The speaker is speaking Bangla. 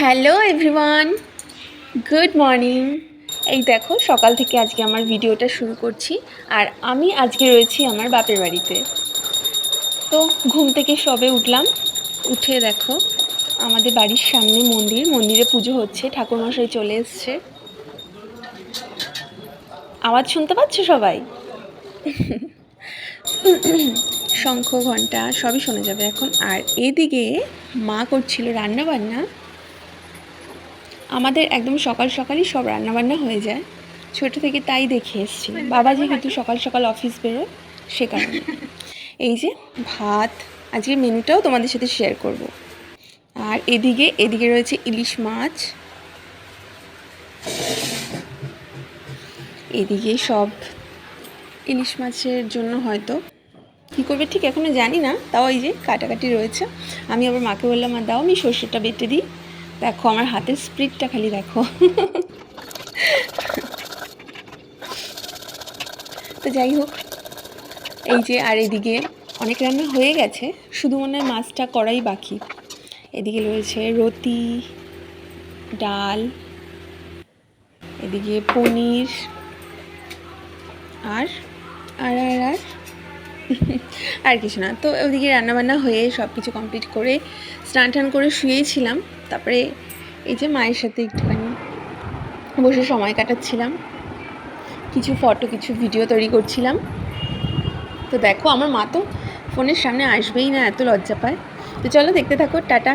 Hello everyone, good morning. এই দেখো, সকাল থেকে আজকে আমার ভিডিওটা শুরু করছি, আর আমি আজকে রয়েছি আমার বাপের বাড়িতে। তো ঘুম থেকে সবে উঠলাম, উঠে দেখো, আমাদের বাড়ির সামনে মন্দির, মন্দিরে পুজো হচ্ছে, ঠাকুরমশাই চলে এসছে। আওয়াজ শুনতে পাচ্ছ সবাই? শঙ্খ ঘণ্টা সবই শোনা যাবে এখন। আর এদিকে মা করছিল রান্না বান্না আমাদের একদম সকাল সকালই সব রান্নাবান্না হয়ে যায়। ছোট থেকে তাই দেখে এসছি। বাবা যেহেতু সকাল সকাল অফিস বেরোয়, সে কারণে। এই যে ভাত, আজকের মেনুটাও তোমাদের সাথে শেয়ার করব। আর এদিকে এদিকে রয়েছে ইলিশ মাছ। এদিকে সব ইলিশ মাছের জন্য হয়তো। কী করবে ঠিক এখনও জানি না, তাও এই যে কাটাকাটি রয়েছে। আমি আবার মাকে বললাম, আর দাও, আমি সর্ষেটা বেটে দিই। দেখো, আমার হাতের স্প্রিটটা খালি দেখো। তো যাই হোক, এই যে আর এদিকে অনেক রান্না হয়ে গেছে, শুধু মনে হয় মাছটা করাই বাকি। এদিকে রয়েছে রতি ডাল, এদিকে পনির, আর আর আর আর আর কিছু না। তো ওদিকে রান্নাবান্না হয়ে সব কিছু কমপ্লিট করে স্নান টান করে শুয়েছিলাম। তারপরে এই যে মায়ের সাথে একটুখানি বসে সময় কাটাচ্ছিলাম। কিছু ফটো কিছু ভিডিও তৈরি করছিলাম। তো দেখো, আমার মা তো ফোনের সামনে আসবেই না, এত লজ্জা পায়। তো চলো দেখতে থাকো, টাটা।